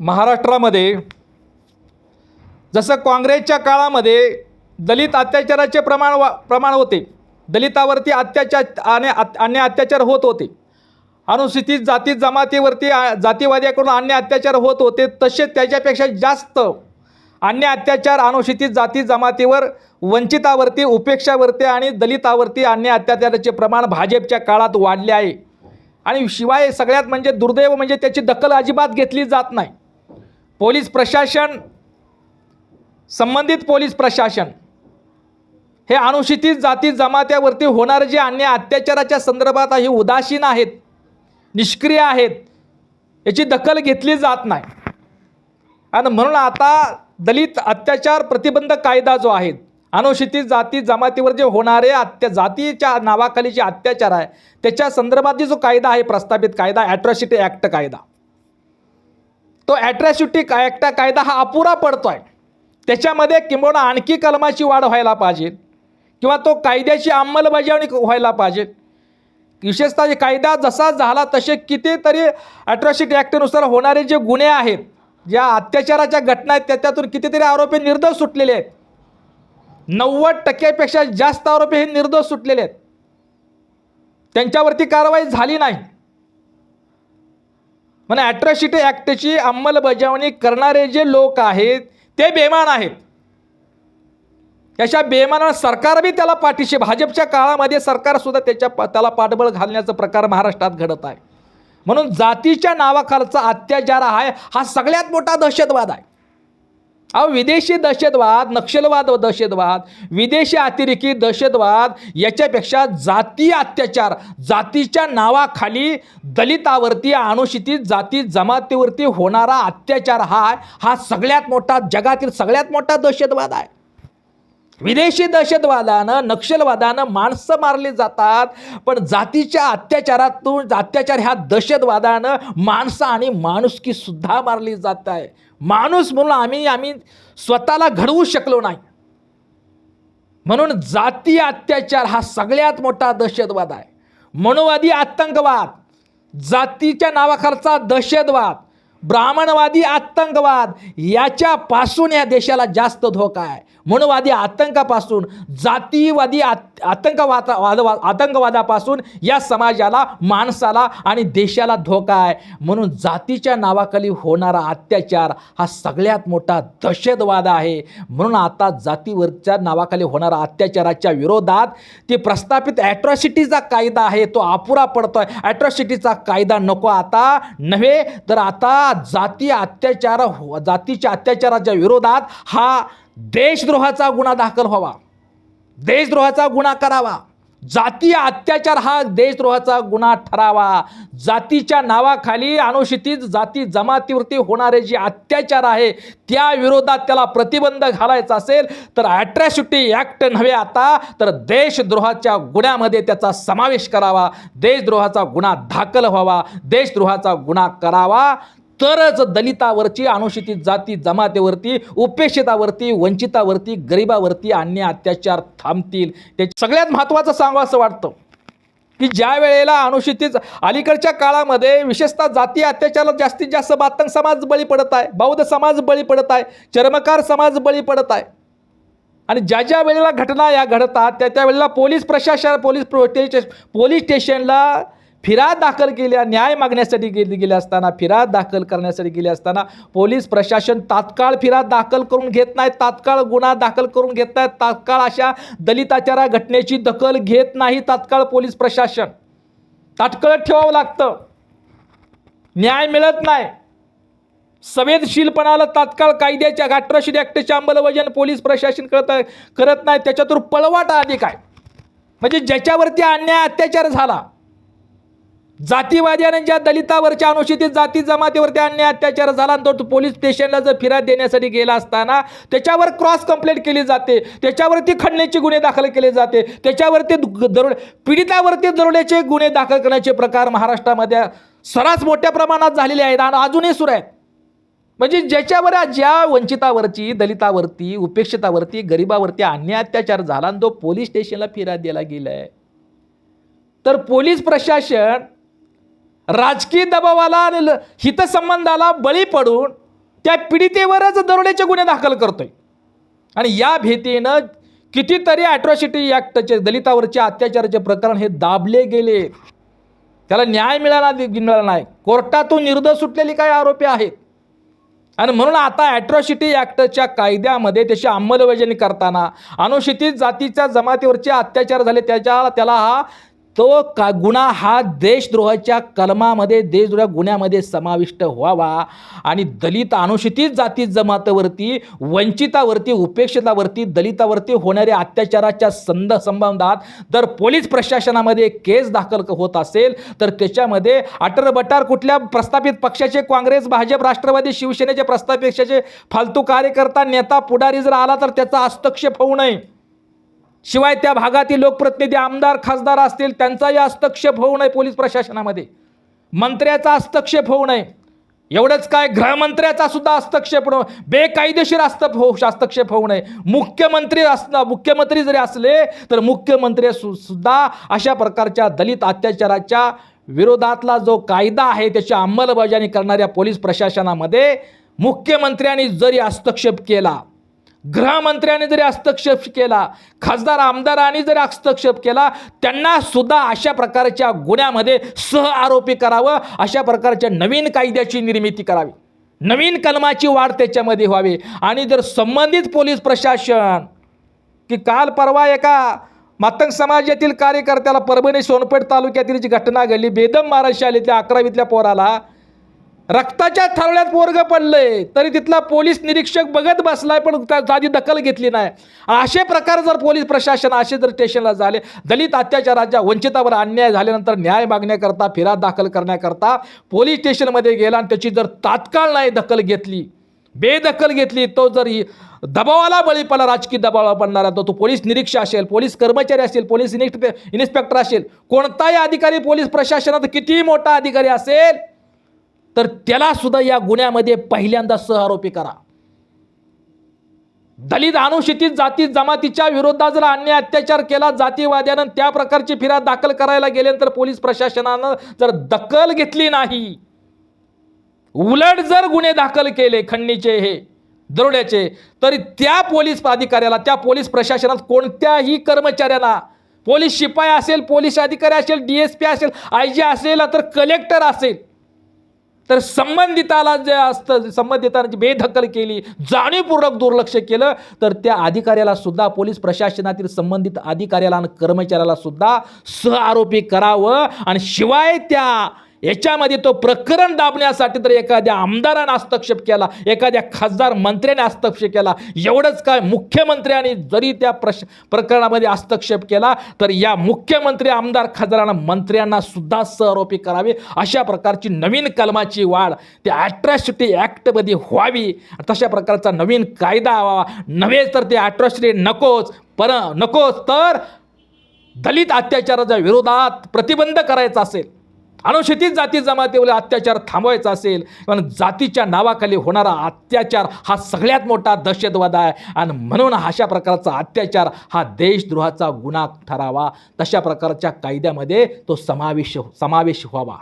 महाराष्ट्रामध्ये जसं काँग्रेसच्या काळामध्ये दलित अत्याचाराचे प्रमाण वा प्रमाण होते दलितावरती अत्याचार आणि अन्य अत्याचार होत होते. अनुसूचित जाती जमातीवरती जातीवाद्याकडून अन्य अत्याचार होत होते तसे त्याच्यापेक्षा जास्त अन्य अत्याचार अनुसूचित जाती जमातीवर वंचितावरती उपेक्षावरती आणि दलितावरती अन्य अत्याचाराचे प्रमाण भाजपच्या काळात वाढले आहे. आणि शिवाय सगळ्यात म्हणजे दुर्दैव म्हणजे त्याची दखल अजिबात घेतली जात नाही. पोलीस प्रशासन संबंधित पोलीस प्रशासन हे अनुसूचित जाती जमात्यावरती होणारे जे अन्य अत्याचाराच्या संदर्भात हे उदासीन आहेत निष्क्रिय आहेत याची दखल घेतली जात नाही. आणि म्हणून आता दलित अत्याचार प्रतिबंध कायदा जो आहे अनुसूचित जाती जमातीवर जे होणारे अत्या जातीच्या नावाखाली जे अत्याचार आहे त्याच्या संदर्भात जो कायदा आहे प्रस्तावित कायदा ॲट्रॉसिटी ॲक्ट कायदा. तो ॲट्रॅसिटी ॲक्ट कायदा हा अपुरा पडतो आहे त्याच्यामध्ये किंबहुना आणखी कलमाची वाढ व्हायला पाहिजे. किंवा तो कायद्याची अंमलबजावणी व्हायला पाहिजे. विशेषतः जे कायदा जसा झाला तसे कितीतरी ॲट्रॉसिटी ॲक्टनुसार होणारे जे गुन्हे आहेत ज्या अत्याचाराच्या घटना आहेत त्याच्यातून कितीतरी आरोपी निर्दोष सुटलेले आहेत. नव्वद टक्क्यापेक्षा जास्त आरोपी हे निर्दोष सुटलेले आहेत. त्यांच्यावरती कारवाई झाली नाही. म्हणजे ॲट्रॉसिटी ॲक्टची अंमलबजावणी करणारे जे लोक आहेत ते बेमान आहेत. त्याच्या बेमानानं सरकार बी त्याला पाठीशी भाजपच्या काळामध्ये सरकारसुद्धा त्याच्या त्याला पाठबळ घालण्याचा प्रकार महाराष्ट्रात घडत आहे. म्हणून जातीच्या नावाखालचा अत्याचार आहे हा सगळ्यात मोठा दहशतवाद आहे. अहो विदेशी दहशतवाद नक्षलवाद व दहशतवाद विदेशी अतिरेकी दहशतवाद याच्यापेक्षा जाती अत्याचार जातीच्या नावाखाली दलितावरती अनुसूचित जाती जमातीवरती होणारा अत्याचार हा हा सगळ्यात मोठा जगातील सगळ्यात मोठा दहशतवाद आहे. विदेशी दहशतवादानं नक्षलवादानं माणसं मारली जातात पण जातीच्या अत्याचारातून अत्याचार ह्या दहशतवादानं माणसं आणि माणुसकीसुद्धा मारली जात आहे. माणूस म्हणून आम्ही आम्ही स्वतःला घडवू शकलो नाही. म्हणून जाती अत्याचार हा सगळ्यात मोठा दहशतवाद आहे. मनोवादी आतंकवाद जातीच्या नावाखालचा दहशतवाद ब्राह्मणवादी आतंकवाद याच्यापासून या देशाला जास्त धोका आहे. मनोवादी आतंकापासून जातीवादी आत आतंकवादा वाद- आतंकवादापासून या समाजाला माणसाला आणि देशाला धोका आहे. म्हणून जातीच्या नावाखाली होणारा अत्याचार हा सगळ्यात मोठा दहशतवाद आहे. म्हणून आता जातीवरच्या नावाखाली होणारा अत्याचाराच्या विरोधात ते प्रस्थापित ॲट्रॉसिटीचा कायदा आहे तो अपुरा पडतोय. ॲट्रॉसिटीचा कायदा नको आता नव्हे तर आता जाती अत्याचार हो-, जातीच्या अत्याचाराच्या विरोधात हा देशद्रोहाचा गुन्हा दाखल व्हावा. देशद्रोहाचा गुन्हा करावा. जातीय अत्याचार हा देशद्रोहाचा गुन्हा ठरावा. जातीच्या नावाखाली अनुसूचित जाती जमातीवरती होणारे जे अत्याचार आहे त्या विरोधात त्याला प्रतिबंध घालायचा असेल तर ॲट्रॅसिटी ॲक्ट नव्हे आता तर देशद्रोहाच्या गुन्ह्यामध्ये त्याचा समावेश करावा. देशद्रोहाचा गुन्हा दाखल व्हावा. देशद्रोहाचा गुन्हा करावा. तरच दलितावरची अनुसूचित जाती जमातेवरती उपेक्षितावरती वंचितावरती गरिबावरती अन्य अत्याचार थांबतील. ते सगळ्यात महत्त्वाचं सांगू असं वाटतं. की ज्या वेळेला अनुसूचित अलीकडच्या काळामध्ये विशेषतः जाती अत्याचाराला जास्तीत जास्त बातंग समाज बळी पडत आहे बौद्ध समाज बळी पडत आहे चर्मकार समाज बळी पडत आहे. आणि ज्या ज्या वेळेला घटना या घडतात त्या त्यावेळेला पोलीस प्रशासन पोलीस प्रो- पोलीस स्टेशनला फिर्याद दाखल केल्या न्याय मागण्यासाठी गेली गेले असताना फिर्याद दाखल करण्यासाठी गेले असताना पोलीस प्रशासन तात्काळ फिर्याद दाखल करून घेत नाहीत तात्काळ गुन्हा दाखल करून घेत नाहीत तात्काळ अशा दलिताचारा घटनेची दखल घेत नाही तात्काळ पोलीस प्रशासन. ताटकळत ठेवावं लागतं. न्याय मिळत नाही. संवेदशीलपणाला तात्काळ कायद्याच्या अठराशे ॲक्टच्या अंमलबजावण पोलीस प्रशासन करत करत नाही. त्याच्यातून पळवाट आली काय म्हणजे ज्याच्यावरती अन्याय अत्याचार झाला जातीवाद्याने ज्या दलितावरच्या अनुसूचित जाती जमातीवरती अन्याय अत्याचार झाला तो पोलीस स्टेशनला जर फिरा देण्यासाठी गेला असताना त्याच्यावर क्रॉस कंप्लेंट केली जाते त्याच्यावरती खंडणीचे गुन्हे दाखल केले जाते त्याच्यावरती दु- दरोड पीडितावरती दरोड्याचे गुन्हे दाखल करण्याचे प्रकार महाराष्ट्रामध्ये सरास मोठ्या प्रमाणात झालेले आहेत आणि अजूनही सुरू आहेत. म्हणजे ज्याच्यावर ज्या वंचितावरची दलितावरती उपेक्षितावरती गरिबावरती अन्याय अत्याचार झाला आणि तो पोलीस स्टेशनला फिरा दिला गेला आहे तर पोलीस प्रशासन राजकीय दबावाला आणि ल- हितसंबंधाला बळी पडून त्या पीडितेवरच दरोड्याचे गुन्हे दाखल करतोय. आणि या भीतीनं कितीतरी ॲट्रॉसिटी ॲक्टचे दलितावरचे अत्याचाराचे प्रकरण हे दाबले गेले. त्याला न्याय मिळाला मिळाला नाही. कोर्टातून निर्दोष सुटलेली काही आरोपी आहेत. आणि म्हणून आता ॲट्रॉसिटी ॲक्टच्या कायद्यामध्ये त्याची अंमलबजावणी करताना अनुसूचित जातीच्या जमातीवरचे अत्याचार झाले त्याच्या त्याला हा तो का गुन्हा हा देशद्रोहाच्या कलमामध्ये देशद्रोह गुन्ह्यामध्ये समाविष्ट व्हावा आणि दलित अनुसूचित जाती जमातीवरती वंचितावरती उपेक्षितावरती दलितावरती होणाऱ्या अत्याचाराच्या संद संबंधात जर पोलीस प्रशासनामध्ये केस दाखल होत असेल तर त्याच्यामध्ये अटरबटार कुठल्या प्रस्थापित पक्षाचे काँग्रेस भाजप राष्ट्रवादी शिवसेनेचे प्रस्थापित पक्षाचे फालतू कार्यकर्ता नेता पुढारी जर आला तर त्याचा हस्तक्षेप होऊ नये. शिवाय त्या भागातील लोकप्रतिनिधी आमदार खासदार असतील त्यांचाही हस्तक्षेप होऊ नये पोलीस प्रशासनामध्ये. मंत्र्याचा हस्तक्षेप होऊ नये. एवढंच काय गृहमंत्र्याचा सुद्धा हस्तक्षेप होणं बेकायदेशीर हस्त हो हस्तक्षेप होऊ नये. मुख्यमंत्री असणं मुख्यमंत्री जरी असले तर मुख्यमंत्री सु सुद्धा अशा प्रकारच्या दलित अत्याचाराच्या विरोधातला जो कायदा आहे त्याची अंमलबजावणी करणाऱ्या पोलीस प्रशासनामध्ये मुख्यमंत्र्यांनी जरी हस्तक्षेप केला गृहमंत्र्यांनी जरी हस्तक्षेप केला खासदार आमदारांनी जरी हस्तक्षेप केला त्यांना सुद्धा अशा प्रकारच्या गुन्ह्यामध्ये सह आरोपी करावं अशा प्रकारच्या नवीन कायद्याची निर्मिती करावी. नवीन कलमाची वाढ त्याच्यामध्ये व्हावी. आणि जर संबंधित पोलीस प्रशासन की काल परवा एका मातंग समाजातील कार्यकर्त्याला परभणी सोनपेठ तालुक्यातील जी घटना घडली बेदम महाराज शाळेतल्या अकरावीतल्या पोराला रक्ताच्या थारोळ्यात पोरग पडलंय तरी तिथला पोलीस निरीक्षक बघत बसलाय पण त्या दखल घेतली नाही. असे प्रकार जर पोलीस प्रशासन असे जर स्टेशनला झाले दलित अत्याचाराच्या वंचितावर अन्याय झाल्यानंतर न्याय मागण्याकरता फिराद दाखल करण्याकरता पोलीस स्टेशनमध्ये गेला आणि त्याची जर तात्काळ नाही दखल घेतली बेदखल घेतली तो जर दबावाला बळी पडला राजकीय दबावाला पडणारा तो तो पोलीस निरीक्षक असेल पोलीस कर्मचारी असेल पोलीस इन्स्पेक्टर असेल कोणताही अधिकारी पोलीस प्रशासनात कितीही मोठा अधिकारी असेल तर त्यालासुद्धा या गुन्ह्यामध्ये पहिल्यांदा सहआरोपी करा. दलित अनुसूचित जाती जमातीच्या विरोधात जर अन्याय अत्याचार केला जातीवाद्यानं त्या प्रकारची फिरा दाखल करायला गेल्यानंतर पोलीस प्रशासनानं जर दखल घेतली नाही उलट जर गुन्हे दाखल केले खंडणीचे हे दरोड्याचे तरी त्या पोलीस अधिकाऱ्याला त्या पोलीस प्रशासनात कोणत्याही कर्मचाऱ्याला पोलीस शिपाई असेल पोलीस अधिकारी असेल डी एस पी असेल आय जी असेल तर कलेक्टर असेल तर संबंधिताला जे असतं संबंधितांची बेदखल केली जाणीवपूर्वक दुर्लक्ष केलं तर त्या अधिकाऱ्याला सुद्धा पोलीस प्रशासनातील संबंधित अधिकाऱ्याला आणि कर्मचाऱ्याला सुद्धा सहआरोपी करावं. आणि शिवाय त्या याच्यामध्ये तो प्रकरण दाबण्यासाठी तर एखाद्या आमदारानं हस्तक्षेप केला एखाद्या खासदार मंत्र्याने हस्तक्षेप केला एवढंच काय मुख्यमंत्र्यांनी जरी त्या प्रश प्रकरणामध्ये हस्तक्षेप केला तर या मुख्यमंत्री आमदार खासदारांना मंत्र्यांना सुद्धा सहआरोपी करावे अशा प्रकारची नवीन कलमाची वाढ त्या ॲट्रॉसिटी ॲक्टमध्ये व्हावी. तशा प्रकारचा नवीन कायदा व्हावा. नव्हे तर ते ॲट्रॉसिटी नकोच. पर नकोच तर दलित अत्याचाराच्या विरोधात प्रतिबंध करायचा असेल. अनुसूचित जाती जमातीवर अत्याचार थांबवायचा असेल पण जातीच्या नावाखाली होणारा अत्याचार हा सगळ्यात मोठा दहशतवाद आहे. आणि म्हणून अशा प्रकारचा अत्याचार हा देशद्रोहाचा गुन्हा ठरावा. तशा प्रकारच्या कायद्यामध्ये तो समावेश समावेश व्हावा.